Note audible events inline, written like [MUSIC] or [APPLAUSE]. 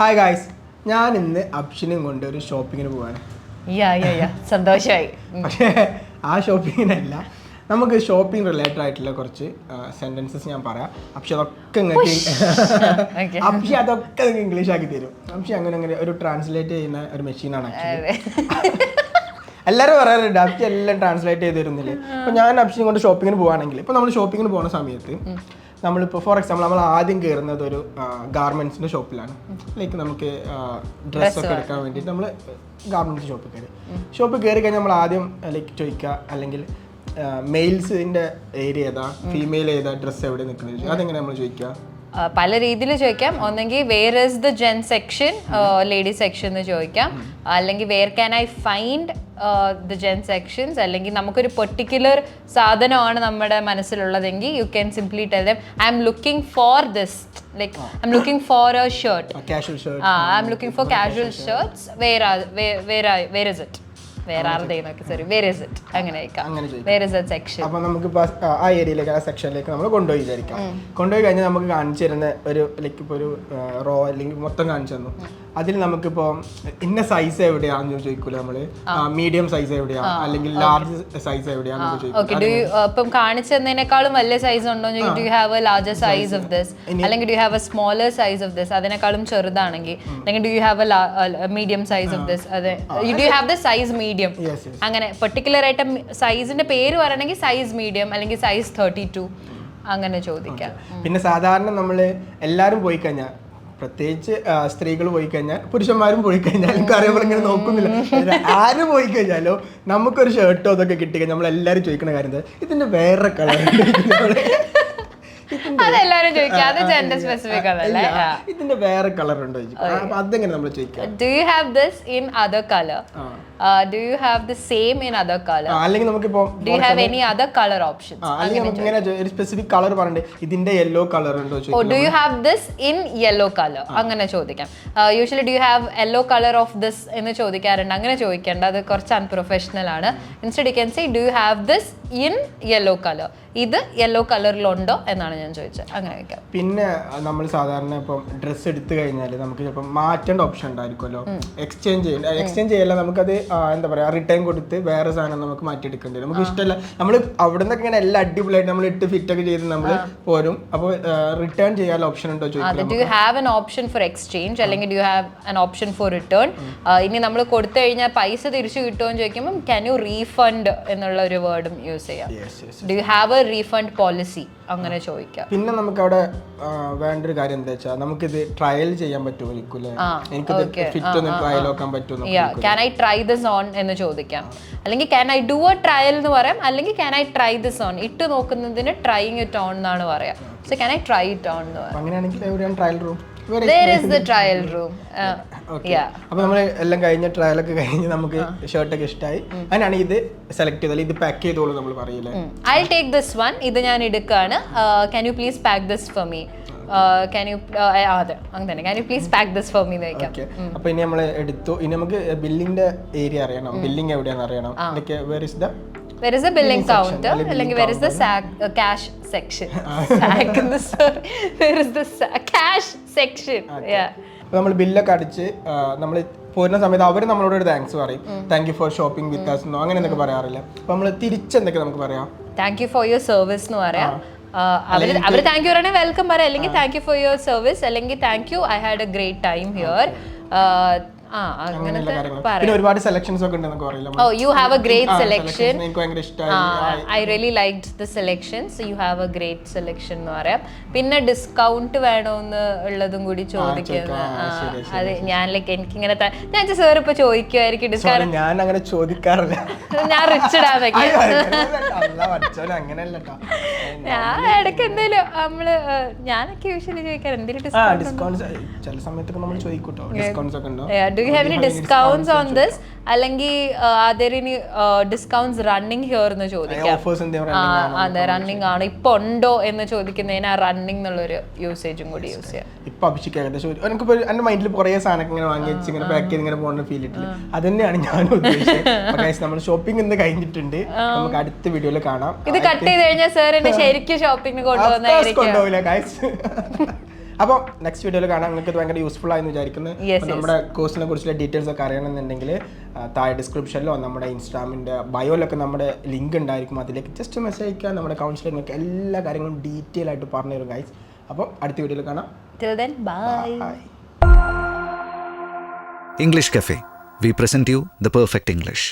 Hi guys ഞാൻ ഇന്ന് അപ്ഷിനും കൊണ്ട് ഒരു ഷോപ്പിങ്ങിന് പോവാണ്. സന്തോഷമായി പക്ഷേ ആ ഷോപ്പിങ്ങിനല്ല നമുക്ക് ഷോപ്പിംഗ് റിലേറ്റഡ് ആയിട്ടുള്ള കുറച്ച് സെന്റൻസസ് ഞാൻ പറയാം. അപ്ഷി അതൊക്കെ നിങ്ങൾക്ക്. അപ്ഷി അതൊക്കെ നിങ്ങൾക്ക് ഇംഗ്ലീഷ് ആക്കി തരും. അപ്ഷി അങ്ങനെ അങ്ങനെ ഒരു ട്രാൻസ്ലേറ്റ് ചെയ്യുന്ന ഒരു മെഷീനാണ് എല്ലാവരും പറയാറുണ്ട് അപ്ഷി എല്ലാം ട്രാൻസ്ലേറ്റ് ചെയ്ത് തരുന്നില്ലേ? അപ്പൊ ഞാൻ അപ്ഷിനെ കൊണ്ട് ഷോപ്പിങ്ങിന് പോവാണെങ്കിൽ ഇപ്പൊ നമ്മൾ ഷോപ്പിങ്ങിന് പോകുന്ന സമയത്ത് നമ്മളിപ്പോൾ ഫോർ എക്സാമ്പിൾ നമ്മൾ ആദ്യം കയറുന്നത് ഒരു ഗാർമെന്റ്സിന്റെ ഷോപ്പിലാണ് ലൈക്ക് നമുക്ക് ഡ്രസ്സ് ഒക്കെ എടുക്കാൻ വേണ്ടിയിട്ട് നമ്മൾ ഗാർമെന്റ്സ് ഷോപ്പിൽ കയറി ഷോപ്പിൽ കയറി കഴിഞ്ഞാൽ നമ്മൾ ആദ്യം ലൈക്ക് ചോദിക്കുക അല്ലെങ്കിൽ മെയിൽസിന്റെ ഏരിയ ഏതാ? ഫീമെയിൽ ഏതാ ഡ്രസ്സ് എവിടെ നിൽക്കുന്നത് അതെങ്ങനെ നമ്മൾ ചോദിക്കുക പല രീതിയിൽ ചോദിക്കാം. ഒന്നെങ്കിൽ where is the gents section ladies section എന്ന് ചോദിക്കാം. അല്ലെങ്കിൽ where can I find the gents sections അല്ലെങ്കിൽ നമുക്കൊരു പെർട്ടിക്കുലർ സാധനമാണ് നമ്മുടെ മനസ്സിലുള്ളതെങ്കിൽ you can simply tell them I'm looking for this like I'm looking for a shirt ah I'm looking for casual shirts where where where is it where are sorry where is it അങ്ങനെ അങ്ങനെ ചോദിക്കാം. Where is it section അപ്പൊ നമുക്ക് ഇപ്പൊ ആ- ആ ഏരിയയിലേക്ക് ആ സെക്ഷനിലേക്ക് നമ്മൾ കൊണ്ടുപോയി വിചാരിക്കാം. കൊണ്ടുപോയി കഴിഞ്ഞാൽ നമുക്ക് കാണിച്ചു തരുന്ന ഒരു ലൈക്ക് ഇപ്പോൾ ഒരു റോ അല്ലെങ്കിൽ മൊത്തം കാണിച്ചു തന്നു. അതിൽ നമുക്കിപ്പോ ഇന്ന സൈസ് എവിടെയാണെന്ന് ചോദിക്കൂല നമ്മൾ? മീഡിയം സൈസ് എവിടെയാ? അല്ലെങ്കിൽ ലാർജ് സൈസ് എവിടെയാണെന്ന് ഇപ്പം കാണിച്ചു തന്നതിനേക്കാളും വലിയ സൈസ് ഉണ്ടോ do have a larger size of this അല്ലെങ്കിൽ do have a smaller size of this അതിനേക്കാളും ചെറുതാണെങ്കിൽ. അല്ലെങ്കിൽ do you have a medium size of this അതെ do you have the size medium അങ്ങനെ പെർട്ടിക്കുലർ ആയിട്ട് സൈസിന്റെ പേര് പറയണമെങ്കിൽ സൈസ് മീഡിയം അല്ലെങ്കിൽ സൈസ് തേർട്ടി ടു അങ്ങനെ ചോദിക്കാം. പിന്നെ സാധാരണ നമ്മൾ എല്ലാരും പോയി കഴിഞ്ഞാൽ പ്രത്യേകിച്ച് സ്ത്രീകൾ പോയി കഴിഞ്ഞാൽ പുരുഷന്മാരും പോയി കഴിഞ്ഞാൽ എനിക്ക് അറിയാൻ ഇങ്ങനെ നോക്കുന്നില്ല ആര് പോയി കഴിഞ്ഞാലോ നമുക്കൊരു ഷർട്ടോ അതൊക്കെ കിട്ടി കഴിഞ്ഞാൽ നമ്മൾ എല്ലാവരും ചോദിക്കുന്ന കാര്യം? ഇതിന്റെ വേറെ കളർ അതെല്ലാരും ചോദിക്കാം. അത് ജെൻഡർ സ്പെസിഫിക് അതല്ലേ ഇതിന്റെ വേറെ കളർ ഉണ്ടോ അപ്പൊ അതെങ്ങനെ നമ്മൾ ചോദിക്കാം? Do you have this in other colour. Do you have the same in other colour അല്ലെങ്കിൽ നമുക്കിപ്പോ do you have any other colour options അല്ലെങ്കിൽ നമുക്ക് ഇങ്ങനെ ഒരു സ്പെസിഫിക് കളർ പറഞ്ഞിട്ട് ഇതിന്റെ യെല്ലോ കളർ ഉണ്ടോ ഓ do you have this in yellow colour അങ്ങനെ ചോദിക്കാം. Usually do you have yellow colour of this എന്ന് ചോദിക്കാറുണ്ട്. അങ്ങനെ ചോദിക്കേണ്ട. അത് കുറച്ച് അൺപ്രൊഫഷണൽ ആണ്. Instead you can say do you have this in yellow colour. ഇത് യെല്ലോ കളറിലുണ്ടോ എന്നാണ് ഞാൻ ചോദിച്ചത്. അങ്ങനെ വെക്കാം പിന്നെ നമ്മൾ സാധാരണ ഇപ്പം ഡ്രസ്സ് എടുത്തു കഴിഞ്ഞാൽ നമുക്ക് ചിലപ്പോൾ മാറ്റേണ്ട ഓപ്ഷൻ ഉണ്ടായിരിക്കുമല്ലോ. എക്സ്ചേഞ്ച് ചെയ്യണ്ട. എക്സ്ചേഞ്ച് ചെയ്യല്ല നമുക്കത് എന്താ പറയാ റിട്ടേൺ കൊടുത്ത് വേറെ സാധനം നമുക്ക് മാറ്റിയെടുക്കേണ്ടി വരും. നമുക്ക് ഇഷ്ടമല്ല നമ്മൾ അവിടെ നിന്നൊക്കെ ഇങ്ങനെ എല്ലാം അടിപൊളിയായിട്ട് നമ്മൾ ഇട്ട് ഫിറ്റ് ഒക്കെ ചെയ്ത് നമ്മൾ പോരും. അപ്പോൾ റിട്ടേൺ ചെയ്യാൻ ഓപ്ഷൻ ഉണ്ടോ ചോദിക്കും do you have an option for exchange അല്ലെങ്കിൽ do you have an option for return ഇനി നമ്മൾ കൊടുത്തു കഴിഞ്ഞാൽ പൈസ തിരിച്ചു കിട്ടുമോ എന്ന് ചോദിക്കുമ്പോൾ ക്യാൻ യു റീഫണ്ട് എന്നുള്ള ഒരു വേർഡും യൂസ് യെസ് ചെയ്യാം do you have a refund policy അങ്ങനെ ചോദിക്കാം. പിന്നെ നമുക്ക് അവിടെ വേണ്ട ഒരു കാര്യം എന്താ വെച്ചാൽ നമുക്കിത് ട്രയൽ ചെയ്യാൻ പറ്റുമോ എനിക്ക് can I try this on എന്ന് ചോദിക്കാം. അല്ലെങ്കിൽ can I do a trial എന്ന് പറയാം അല്ലെങ്കിൽ can I try this on ഇട്ട് നോക്കുന്നതിന് ട്രൈയിങ് ഇറ്റ് ഓൺ എന്നാണ് പറയാം. So can I try it on എന്ന് പറയാം. അങ്ങനെയാണെങ്കിൽ trial room trial room yeah അപ്പൊ നമ്മൾ എല്ലാം കഴിഞ്ഞ ട്രയലൊക്കെ കഴിഞ്ഞ് നമുക്ക് ഷർട്ടൊക്കെ ഇഷ്ടമായി അതിനാണ് ഇത് സെലക്ട് ചെയ്തത്. ഇത് പാക്ക് ചെയ്തോളൂ നമ്മൾ പറയില്ലേ ഐ ടേക്ക് ദിസ് വൺ ഇത് ഞാൻ എടുക്കുകയാണ് can you please pack this for me can you അതെ. അങ്ങനെ can you please pack this for me അപ്പൊ ഇനി നമ്മൾ എടുത്തു. ഇനി നമുക്ക് ബില്ലിന്റെ ഏരിയ അറിയണം. ബില്ലിംഗ് എവിടെയാണെന്ന് അറിയണം. Where is the where is a billing counter അല്ലെങ്കിൽ where is the cash section where is the cash section നമ്മൾ ബില്ലൊക്കെ അടിച്ച് നമ്മൾ പോരുന്ന സമയത്ത് അവർ നമ്മളോട് ഒരു താങ്ക്സ് പറയും. Thank you for shopping with us എന്നോ അങ്ങനെ എന്തൊക്കെ പറയാറില്ല. അപ്പൊ നമ്മൾ തിരിച്ചെന്തൊക്കെ നമുക്ക് പറയാം? Thank you for your service എന്ന് പറയാം. അവർ താങ്ക് യു പറയണേ വെൽക്കം പറയാം. അല്ലെങ്കിൽ thank you for your service അല്ലെങ്കിൽ thank you I had a great time here ആ അങ്ങനത്തെ പിന്നെ ഒരുപാട് സെലക്ഷൻസ് ഒക്കെ ഉണ്ടെന്നൊക്കെ പറയില്ല? ഓ you have a great selection എനിക്ക് ഭയങ്കര ഇഷ്ടമായി I really liked the selections you have a great selection എന്ന് പറയാം. പിന്നെ ഡിസ്കൗണ്ട് വേണോന്ന് ഉള്ളതും കൂടി ചോദിക്കുന്നത് അതെ ഞാൻ ലൈക്ക് എനിക്ക് ഇങ്ങനെ ഞാൻ സാർ ഇപ്പൊ ചോദിക്കുമായിരിക്കും ഡിസ്കൗണ്ട് ഞാൻ അങ്ങനെ ചോദിക്കാറില്ല. ഞാൻ റിച്ച് ഇടാന്നൊക്കെ. ഞാൻ ഇടയ്ക്ക് എന്തേലും നമ്മൾ ഞാനൊക്കെ യൂഷ്വലി ചോദിക്കാൻ എന്തെങ്കിലും ഡിസ്കൗണ്ട് ചില സമയത്തൊക്കെ നമ്മൾ ചോദിക്കൂട്ടോ. ഡിസ്കൗണ്ട്സ് ഒക്കെ ഉണ്ടോ? Do you have any discounts on this അല്ലെങ്കിൽ other any discounts running here എന്ന് ചോദിക്കാം. ആ അതെ റണ്ണിങ് ആണ്. ഇപ്പൊ ഉണ്ടോ എന്ന് ചോദിക്കുന്നതിന് ആ റണ്ണിങ് എന്നുള്ളൊരു യൂസേജും കൂടി യൂസ് ചെയ്യാം. ഇപ്പൊ അഭിഷേക് ഏകദേശം ഒരു- എനിക്കിപ്പോ എന്റെ മൈൻഡിൽ കുറെ സാധനങ്ങൾ ഇങ്ങനെ വാങ്ങി വെച്ച് ഇങ്ങനെ പാക്ക് ചെയ്ത് ഇങ്ങനെ പോകുന്ന ഫീൽ ഇട്ടില്ല? അത് തന്നെയാണ് ഞാൻ ഉദ്ദേശിച്ചത്. [LAUGHS] നമ്മൾ ഷോപ്പിംഗ് ഇന്ന് കഴിഞ്ഞിട്ടുണ്ട്. നമുക്ക് അടുത്ത വീഡിയോയിൽ കാണാം. ഇത് കട്ട് ചെയ്ത് കഴിഞ്ഞാൽ സാർ എന്നെ [LAUGHS] ശരിക്കും ഷോപ്പിംഗ് കൊണ്ടുവന്നായിരിക്കും. കൊണ്ടുപോകില്ല [LAUGHS] അപ്പോൾ നെക്സ്റ്റ് വീഡിയോയിൽ കാണാം നിങ്ങൾക്ക് ഇത് ഭയങ്കര യൂസ്ഫുൾ ആയെന്ന് വിചാരിക്കുന്നു. നമ്മുടെ കോഴ്സിനെ കുറിച്ചുള്ള ഡീറ്റെയിൽസ് ഒക്കെ അറിയണമെന്നുണ്ടെങ്കിൽ താഴെ ഡിസ്ക്രിപ്ഷനിലോ നമ്മുടെ ഇൻസ്റ്റാമിന്റെ ബയോയിലൊക്കെ നമ്മുടെ ലിങ്ക് ഉണ്ടായിരിക്കും. അതിലേക്ക് ജസ്റ്റ് മെസ്സേജ് അയക്കുക നമ്മുടെ കൗൺസിലർ നിങ്ങൾക്ക് എല്ലാ കാര്യങ്ങളും ഡീറ്റെയിൽ ആയിട്ട് പറഞ്ഞു തരും ഗൈസ് അപ്പോൾ അടുത്ത വീഡിയോയിൽ കാണാം. Till then bye bye English Cafe. We present you the perfect English.